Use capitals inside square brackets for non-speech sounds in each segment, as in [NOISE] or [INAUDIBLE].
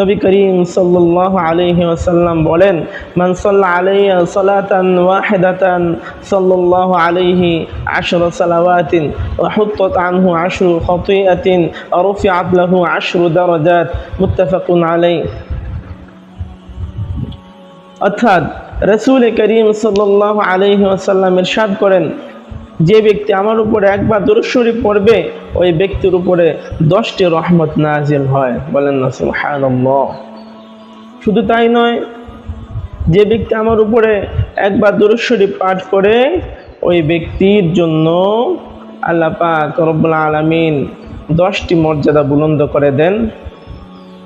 নবী করিম সাল্লাল্লাহু আলাইহি ওয়াসাল্লাম বলেন, মান সাল্লা আলাইয়া সালাতান ওয়াহিদাতান সাল্লাল্লাহু আলাইহি আশরা সালাওয়াতিন ওয়া আনহু আশরু খতিআতিন ওয়া রুফিআত লাহু আশরু দারাজাত। মুত্তাফাকুন আলাইহি। অর্থাৎ রসুল করিম সাল্লাল্লাহু আলাইহি ওয়াসাল্লাম ইরশাদ করেন যে ব্যক্তি আমার উপরে একবার দুরুশরী পড়বে, ওই ব্যক্তির উপরে দশটি রহমত নাজিল হয়। বলেন না, সুবহানাল্লাহ। শুধু তাই নয়, যে ব্যক্তি আমার উপরে একবার দুরুশরী পাঠ করে, ওই ব্যক্তির জন্য আল্লাহ পাক রব্বুল আলামিন দশটি মর্যাদা বুলন্দ করে দেন।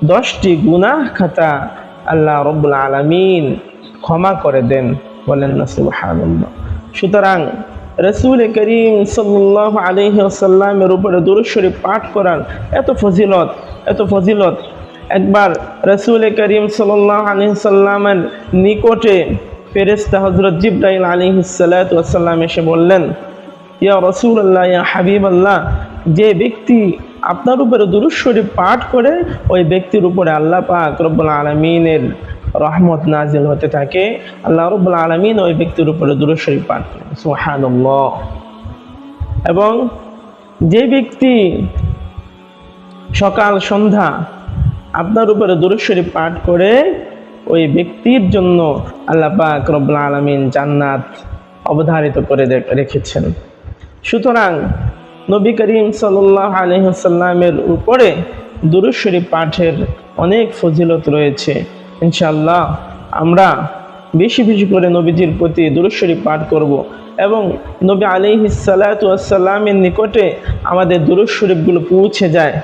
দশটি গুনাহ খাতা আল্লাহ রব্বুল আলামিন ক্ষমা করে দেন। বলেন না, সুবহানাল্লাহ। সুতরাং রসুল করিম সাল্লাহ আলহি আসাল্লামের উপরে দুরুদ শরীফ পাঠ করার এত ফজিলত এত ফজিলত। একবার রসুল করিম সাল্লাহ আলহি সাল্লামের নিকটে ফেরেস্তা হজরত জিব্রাইল সাল্লাম এসে বললেন, ইয়া রসুল আল্লাহ ইয়া হাবিব আল্লাহ যে ব্যক্তি আপনার উপরে দুরুদ শরীফ পাঠ করে, ওই ব্যক্তির উপরে আল্লাহ পাক রব্বুল আলমিনের রহমত নাজিল হতে থাকে। আল্লাহ রব্বুল আলমিন ওই ব্যক্তির উপরে পাঠ করেন। সুবহানাল্লাহ। এবং যে ব্যক্তি সকাল, সন্ধ্যা আপনার উপরে দুরুদ পাঠ করে, ওই ব্যক্তির জন্য আল্লাহ পাক রব্বুল আলমিন জান্নাত অবধারিত করে রেখেছেন। সুতরাং নবী করিম সাল্লাহ আলহিহাল্লামের উপরে দুরুদ শরীফ পাঠের অনেক ফজিলত রয়েছে। ইনশাল্লাহ আমরা বেশি বেশি করে নবীজির প্রতি দুরুদ শরীফ পাঠ করব এবং নবী আলিহিসাল্লামের নিকটে আমাদের দুরুদ শরীফগুলো পৌঁছে যায়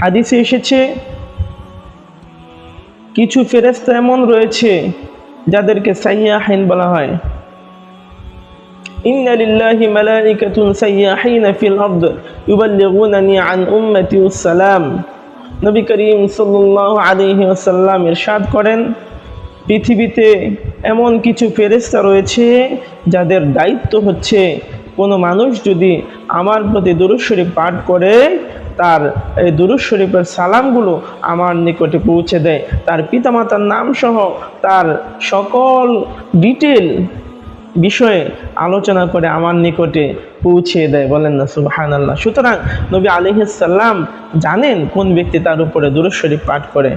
হাদিসে এসেছে কিছু ফেরেস্তা এমন রয়েছে যাদেরকে সাইয়াহিন বলা হয় إن لله ملائكة سياحين في الأرض يبلغونني عن أمتي السلام নবী করিম সাল্লাল্লাহু আলাইহি ওয়াসাল্লাম ইরশাদ করেন, পৃথিবীতে এমন কিছু ফেরেশতা রয়েছে যাদের দায়িত্ব হচ্ছে কোনো মানুষ যদি আমার প্রতি দুরূদ শরীফ পাঠ করে, তার এই দুরূদ শরীফের সালামগুলো আমার নিকটে পৌঁছে দেয়। তার পিতামাতার নাম সহ তার সকল ডিটেল বিষয়ে আলোচনা করে আমার নিকটে পৌঁছে দেয়, বলেন না সুবাহান আল্লাহ সুতরাং নবী আলিহাল্লাম জানেন কোন ব্যক্তি তার উপরে দুরুদ শরীফ পাঠ করে।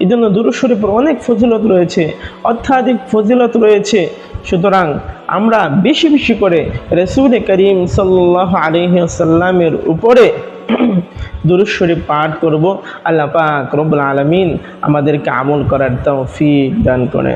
এই জন্য দুরুদ অনেক ফজিলত রয়েছে, অত্যাধিক ফজিলত রয়েছে। সুতরাং আমরা বেশি বেশি করে রসুল করিম সাল্লাহ আলিহাল্লামের উপরে [CLEARS THROAT] দুরুদ শরীফ পাঠ করব। আল্লাহ পাক আলমিন আমাদেরকে আমল করার তৌফিক দান করেন।